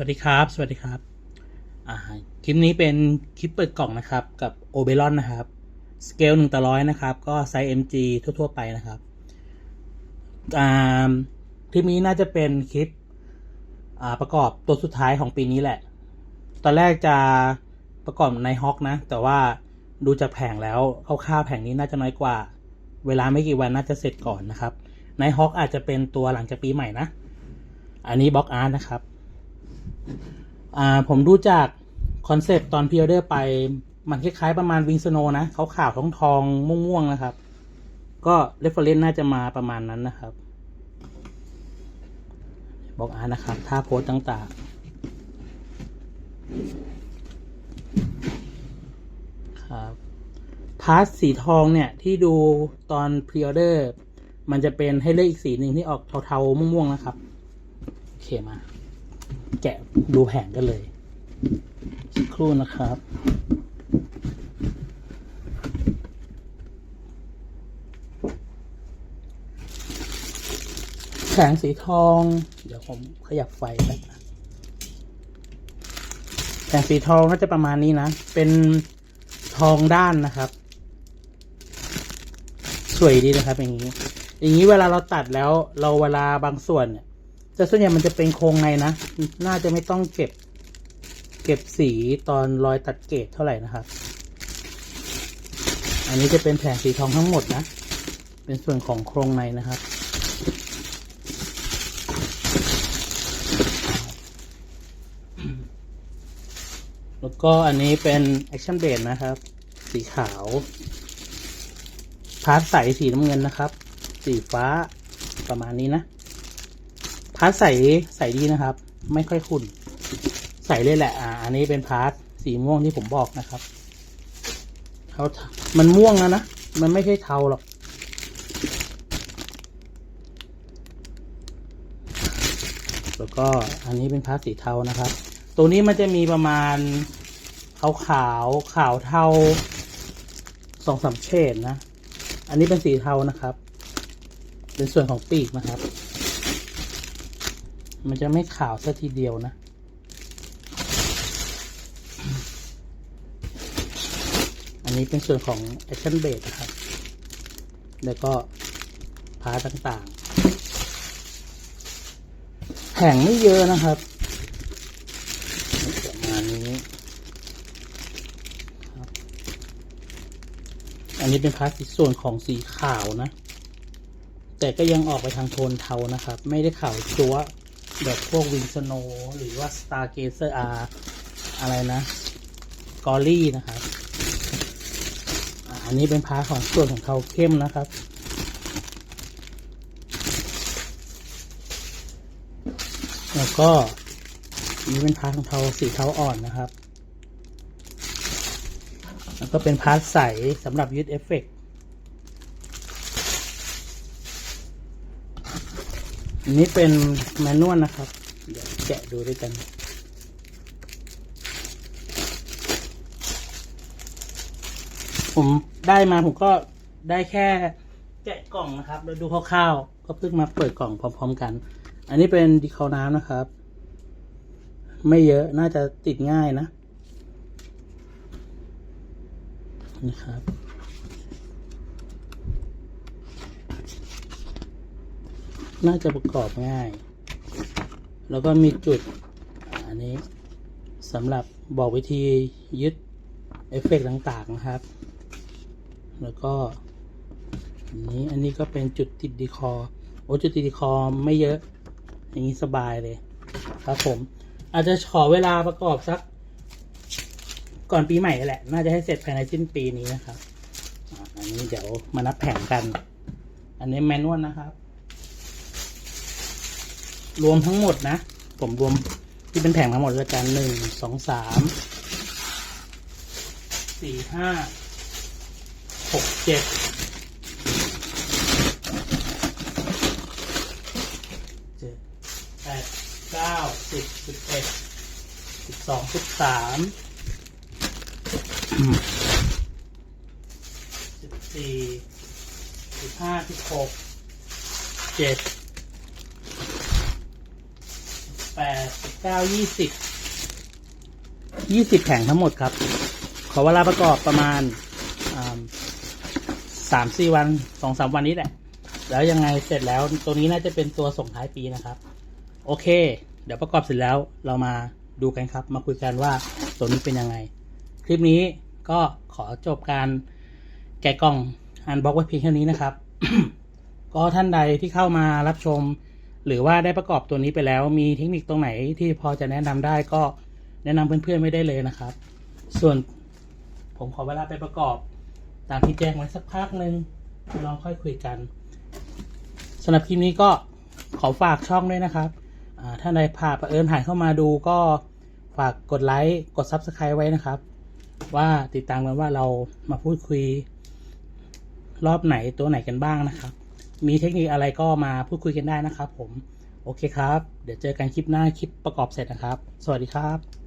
วัสดีครับ สวัสดีครับอ่าคลิปนี้เป็นคลิปเปิดกล่องนะครับ กับโอเบรอนนะครับ สเกลหนึ่งต่อร้อยนะครับ ก็ไซส์ MG ทั่ว ๆ ไปนะครับอ่าคลิปนี้น่าจะเป็นคลิปอ่าประกอบตัวสุดท้ายของปีนี้แหละ ตอนแรกจะประกอบในฮอกนะ แต่ว่าดูจากแผงแล้วคร่าวๆแผงนี้น่าจะน้อยกว่า เวลาไม่กี่วันน่าจะเสร็จก่อนนะครับ ในฮอกอาจจะเป็นตัวหลังจากปีใหม่นะ อันนี้บล็อกอาร์ตนะครับ อ่าผมดูจากคอนเซปต์ตอนพิออเดอร์ไป มันคล้ายๆประมาณวิงสโนนะเขาขาวทองทองม่วงๆนะครับ ก็เรฟเฟอรนซ์น่าจะมาประมาณนั้นนะครับ บอกอาร์ตนะครับท่าโพสต่าง ๆ ครับพาร์ทสีทองเนี่ย ที่ดูตอนพรีออเดอร์มันจะเป็นให้เลือกอีกสีหนึ่งที่ออกเทาๆม่วงๆนะครับ โอเคมา แกะดูแผงกันเลยสักครู่นะครับ แผงสีทอง เดี๋ยวผมขยับไฟแป๊บนะแผงสีทองก็จะประมาณนี้นะ เป็นทองด้านนะครับ สวยดีนะครับอย่างนี้ อย่างนี้เวลาเราตัดแล้วเราเวลาบางส่วนเนี่ย แต่ส่วนใหญ่มันจะเป็นโครงในนะ น่าจะไม่ต้องเก็บ เก็บสีตอนรอยตัดเกรดเท่าไหร่นะครับ อันนี้จะเป็นแผงสีทองทั้งหมดนะ เป็นส่วนของโครงในนะครับแล้วก็อันนี้เป็น Action b a s e นะครับ สีขาว พาร์ทใสสีน้ำเงินนะครับ สีฟ้าประมาณนี้นะ พาร์ทใสใสดีนะครับ ไม่ค่อยขุ่นใสเลยแหละ อ่า อันนี้เป็นพาร์ทสีม่วงที่ผมบอกนะครับเขามันม่วงแล้วนะ มันไม่ใช่เทาหรอก แล้วก็อันนี้เป็นพาร์ทสีเทานะครับ ตัวนี้มันจะมีประมาณขาวขาวขาวเทาสองสามเฉดนะ อันนี้เป็นสีเทานะครับ เป็นส่วนของปีกนะครับ มันจะไม่ขาวซะทีเดียวนะ อันนี้เป็นส่วนของ Action b a s e นะครับ แล้วก็พาต่างๆ แผงไม่เยอะนะครับประมาณนี้ครับอันนี้เป็นพาร์ทส่วนของสีขาวนะ แต่ก็ยังออกไปทางโทนเทานะครับ ไม่ได้ขาวจั๊วะ แบบพวกวิงสโน หรือว่า Star Gazer R อาอะไรนะ กอรี่นะครับอันนี้เป็นพาของส่วนของเทาเข้มนะครับ แล้วก็นนี้เป็นพาของเทาสีเทาอ่อนนะครับ แล้วก็เป็นพาร์ทใสสำหรับยึดเอฟเฟกต์ อันนี้เป็นแมนนวลนะครับ เดี๋ยวแกะดูด้วยกัน ผมได้มาผมก็ได้แค่แกะกล่องนะครับแล้วดูคร่าวๆก็เพิ่งมาเปิดกล่องพร้อม ๆ กัน อันนี้เป็นดีคอน้ำนะครับ ไม่เยอะน่าจะติดง่ายนะนะครับ น่าจะประกอบง่าย แล้วก็มีจุดอันนี้สำหรับบอกวิธียึดเอฟเฟกต์ต่างๆนะครับ แล้วก็อันนี้อันนี้ก็เป็นจุดติดดีคอร์โอ้จุดติดดีคอไม่เยอะ อย่างนี้สบายเลย ครับผม อาจจะขอเวลาประกอบสัก ก่อนปีใหม่แหละ น่าจะให้เสร็จภายในสิ้นปีนี้นะครับ อันนี้เดี๋ยวมานับแผงกัน อันนี้แมนนวลนะครับ รวมทั้งหมดนะ ผมรวมที่เป็นแผงทั้งหมดแล้วกันหนึ่งสองสามสี่ห้าหกเจ็ดเจ็ดแปดเก้าสิบสิบเอ็ดสิบสองสิบสามสิบสี่สิบห้าสิบหกเจ็ด แปดสิบเก้ายี่สิบยี่สิบแผงทั้งหมดครับ ขอเวลาประกอบประมาณสามสี่วันสองสามวันนี้แหละ แล้วยังไงเสร็จแล้วตัวนี้น่าจะเป็นตัวส่งท้ายปีนะครับ โอเค เดี๋ยวประกอบเสร็จแล้วเรามาดูกันครับ มาคุยกันว่าตัวนี้เป็นยังไง คลิปนี้ก็ขอจบการแกะกล่องอันบ็อกไว้เพียงเท่านี้นะครับ ก็ท่านใดที่เข้ามารับชม หรือว่าได้ประกอบตัวนี้ไปแล้วมีเทคนิคตรงไหนที่พอจะแนะนำได้ก็แนะนำเพื่อนๆไม่ได้เลยนะครับ ส่วนผมขอเวลาไปประกอบ ตามที่แจ้งไว้สักพักหนึ่งลองค่อยคุยกันสำหรับคลิปนี้ก็ขอฝากช่องด้วยนะครับถ้าใดผ่านเอิญผ่านเข้ามาดูก็ฝากกดไลค์กด Subscribe ไว้นะครับ ว่าติดตามกันว่าเรามาพูดคุยรอบไหนตัวไหนกันบ้างนะครับ มีเทคนิคอะไรก็มาพูดคุยกันได้นะครับผม โอเคครับ เดี๋ยวเจอกันคลิปหน้าคลิปประกอบเสร็จนะครับ สวัสดีครับ